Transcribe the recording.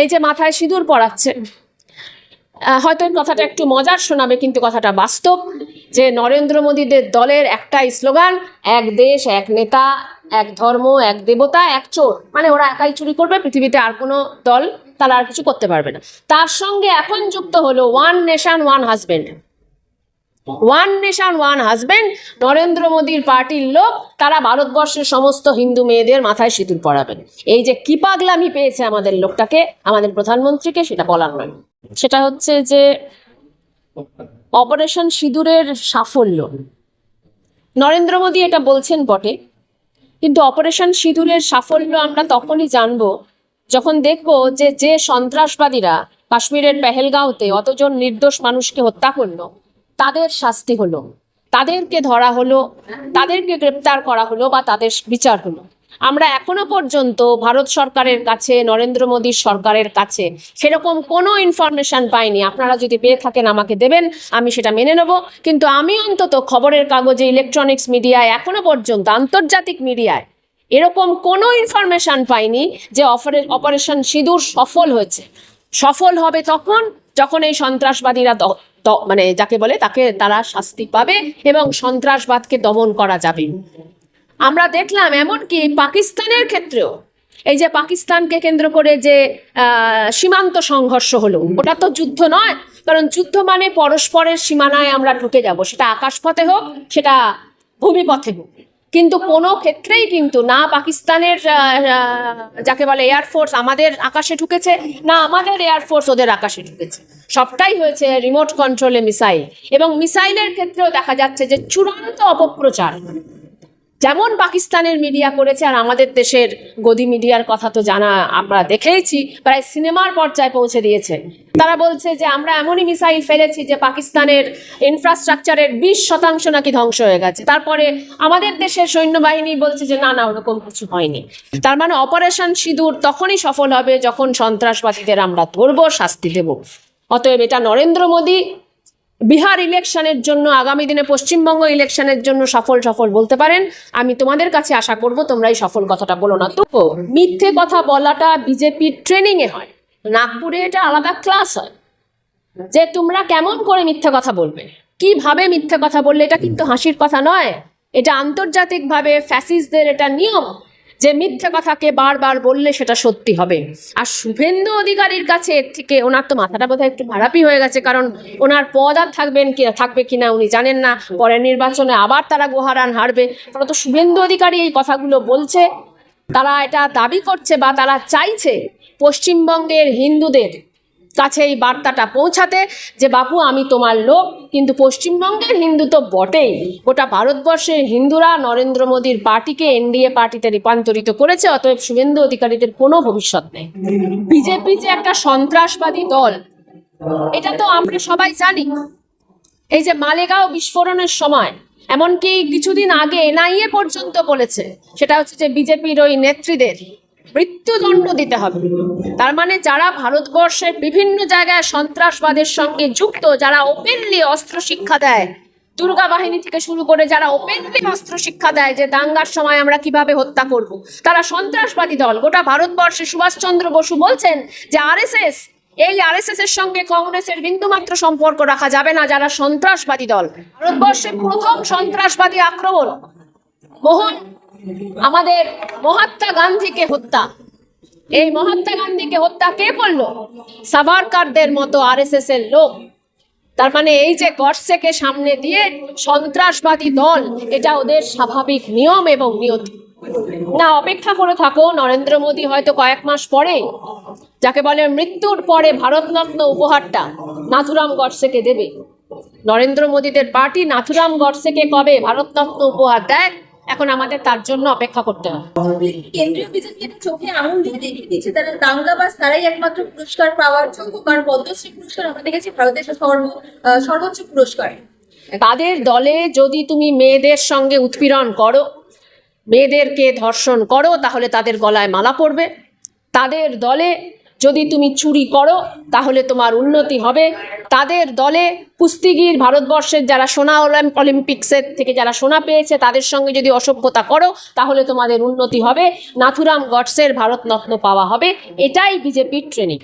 এই যে মাথায় সিঁদুর পড়াচ্ছে। হয়তো কথাটা একটু মজার শোনাবে, কিন্তু কথাটা বাস্তব যে নরেন্দ্র মোদীদের দলের একটা স্লোগান, এক দেশ, এক নেতা, এক ধর্ম, এক দেবতা, এক চোর। মানে ওরা একাই চুরি করবে, পৃথিবীতে আর কোনো দল তারা আর কিছু করতে পারবে না। তার সঙ্গে এখন যুক্ত হলো one nation one husband one nation one husband Narendra মোদীর পার্টির লোক, তারা ভারতবর্ষের সমস্ত হিন্দু মেয়েদের মাথায় সিঁদুর পরাবেন। এই যে কি পাগলামি পেয়েছে আমাদের লোকটাকে, আমাদের প্রধানমন্ত্রীকে, সেটা বলার নয়। সেটা হচ্ছে যে অপারেশন সিঁদুরের সাফল্য। নরেন্দ্র মোদী এটা বলছেন বটে, কিন্তু অপারেশন সিঁদুরের সাফল্য আমরা তখনই জানব যখন দেখব যে যে সন্ত্রাসবাদীরা কাশ্মীরের পেহেলগাঁওতে অতজন নির্দোষ মানুষকে হত্যা করল। তাদের শাস্তি হলো। তাদেরকে ধরা হলো, তাদেরকে গ্রেপ্তার করা হলো বা তাদের বিচার হলো। আমরা এখনও পর্যন্ত ভারত সরকারের কাছে, নরেন্দ্র মোদীর সরকারের কাছে সেরকম কোনো ইনফরমেশন পাইনি। আপনারা যদি পেয়ে থাকেন আমাকে দেবেন, আমি সেটা মেনে নেব। কিন্তু আমি অন্তত খবরের কাগজে ইলেকট্রনিক্স মিডিয়ায় এখনও পর্যন্ত, আন্তর্জাতিক মিডিয়ায় এরকম কোনো ইনফরমেশন পাইনি যে অপারে- অপারেশন সিঁদুর সফল হয়েছে। সফল হবে তখন, যখন এই সন্ত্রাসবাদীরা মানে যাকে বলে তাকে তারা শাস্তি পাবে এবং সন্ত্রাসবাদকে দমন করা যাবে। আমরা দেখলাম এমনকি পাকিস্তানের ক্ষেত্রেও, এই যে পাকিস্তানকে কেন্দ্র করে যে সীমান্ত সংঘর্ষ হলো, ওটা তো যুদ্ধ নয়, কারণ যুদ্ধ মানে পরস্পরের সীমানায় আমরা ঢুকে যাব, সেটা আকাশপথে হোক, সেটা ভূমিপথে হোক। কিন্তু কোনো ক্ষেত্রেই কিন্তু না পাকিস্তানের যাকে বলে এয়ারফোর্স আমাদের আকাশে ঢুকেছে, না আমাদের এয়ারফোর্স ওদের আকাশে ঢুকেছে। সবটাই হয়েছে রিমোট কন্ট্রোলে মিসাইল এবং মিসাইলের ক্ষেত্রেও দেখা যাচ্ছে যে চূড়ান্ত অপপ্রচার। যেমন পাকিস্তানের মিডিয়া করেছে আর আমাদের দেশের গদি মিডিয়ার কথা তো জানা আমরা দেখেইছি, প্রায় সিনেমার পর্যায়ে পৌঁছে দিয়েছে। তারা বলছে যে আমরা এমনই মিসাইল ফেলেছি যে পাকিস্তানের ইনফ্রাস্ট্রাকচারের বিশ শতাংশ নাকি ধ্বংস হয়ে গেছে। তারপরে আমাদের দেশের সৈন্যবাহিনী বলছে যে না না, ওরকম কিছু হয়নি। তার মানে অপারেশন সিঁদুর তখনই সফল হবে যখন সন্ত্রাসবাদীদের আমরা ধরবো, শাস্তি দেব। অতএব এটা নরেন্দ্র মোদী বিহার ইলেকশনের জন্য, আগামী দিনে পশ্চিমবঙ্গ ইলেকশনের জন্য সফল সফল বলতে পারেন। আমি তোমাদের কাছে আশা করব তোমরা এই সফল কথাটা বলো না। তো মিথ্যে কথা বলাটা বিজেপির ট্রেনিং এ হয়। নাগপুরে এটা আলাদা ক্লাস হয়। যে তোমরা কেমন করে মিথ্যে কথা বলবে? কীভাবে মিথ্যে কথা বললে? এটা কিন্তু হাসির কথা নয়। এটা আন্তর্জাতিকভাবে ফ্যাসিস্টদের এটা নিয়ম। যে মিথ্যে কথাকে বারবার বললে সেটা সত্যি হবে। আর শুভেন্দু অধিকারীর কাছে এর থেকে ওনার তো মাথাটা বোধহয় একটু ভাড়াপি হয়ে গেছে, কারণ ওনার পদ আর থাকবেন কি, থাকবে কিনা উনি জানেন না। পরের নির্বাচনে আবার তারা গোহারান হারবে। তারা তো শুভেন্দু অধিকারী এই কথাগুলো বলছে, তারা এটা দাবি করছে বা তারা চাইছে পশ্চিমবঙ্গের হিন্দুদের কাছে এই বার্তাটা পৌঁছাতে যে, বাপু, আমি তোমার লোক, কিন্তু পশ্চিমবঙ্গের হিন্দু তো বটেই। গোটা ভারতবর্ষের হিন্দুরা নরেন্দ্র মোদীর পার্টিকে এনডিএ পার্টিতে রূপান্তরিত করেছে, অতএব শুভেন্দু অধিকারীদের কোনো ভবিষ্যৎ নেই। বিজেপি যে একটা সন্ত্রাসবাদী দল, এটা তো আমরা সবাই জানি। এই যে মালেগাঁও বিস্ফোরণের সময়, এমনকি কিছুদিন আগে এনআইএ পর্যন্ত বলেছে, সেটা হচ্ছে যে, বিজেপির ওই নেত্রীদের মৃত্যুদণ্ড দিতে হবে। তার মানে যারা ভারতবর্ষের বিভিন্ন জায়গায় সন্ত্রাসবাদের সঙ্গে যুক্ত, যারা ওপেনলি অস্ত্র শিক্ষা দেয়, দুর্গা বাহিনী থেকে শুরু করে যারা ওপেনলি অস্ত্র শিক্ষা দেয় যে দাঙ্গার সময় আমরা কীভাবে হত্যা করব, তারা সন্ত্রাসবাদী দল। গোটা ভারতবর্ষে সুভাষচন্দ্র বসু বলছেন যে আরএসএস, এই আরএসএস এর সঙ্গে কংগ্রেসের বিন্দুমাত্র সম্পর্ক রাখা যাবে না, যারা সন্ত্রাসবাদী দল। ভারতবর্ষে প্রথম সন্ত্রাসবাদী আক্রমণ, মোহন আমাদের মহাত্মা গান্ধীকে হত্যা। এই মহাত্মা গান্ধীকে হত্যা কে করল? সাভারকারদের মতো আরএসএস এর লোক। তার মানে এই যে গডসেকে সামনে দিয়ে সন্ত্রাসবাদী দল, এটা ওদের স্বাভাবিক নিয়ম এবং নিয়তি। না, অপেক্ষা করে থাকো, নরেন্দ্র মোদী হয়তো কয়েক মাস পরে, যাকে বলে মৃত্যুর পরে ভারতরত্ন উপহারটা নাথুরাম গডসেকে দেবে। নরেন্দ্র মোদীদের পার্টি নাথুরাম গডসেকে কবে ভারতরত্ন উপহার দেয়? এখন আমাদের তার জন্য অপেক্ষা করতে হবে। কেন্দ্রীয় বিজেপি চোখে আঙুল দিয়ে দেখিয়ে দিয়েছে তারা দাঙ্গাবাজ তারাই একমাত্র পুরস্কার পাওয়ার যোগ্য কারণ পদ্মশ্রী পুরস্কার আমরা দেখেছি ভারতের সর্ব সর্বোচ্চ পুরস্কার। তাদের দলে যদি তুমি মেয়েদের সঙ্গে উৎপীড়ন করো মেয়েদেরকে ধর্ষণ করো তাহলে তাদের গলায় মালা পড়বে তাদের দলে যদি তুমি চুরি করো, তাহলে তোমার উন্নতি হবে। তাদের দলে কুস্তিগির ভারতবর্ষের যারা সোনা অলিম- অলিম্পিক্সের থেকে যারা সোনা পেয়েছে, তাদের সঙ্গে যদি অসভ্যতা করো, তাহলে তোমাদের উন্নতি হবে। নাথুরাম গডসের ভারতরত্ন পাওয়া হবে। এটাই বিজেপির ট্রেনিং।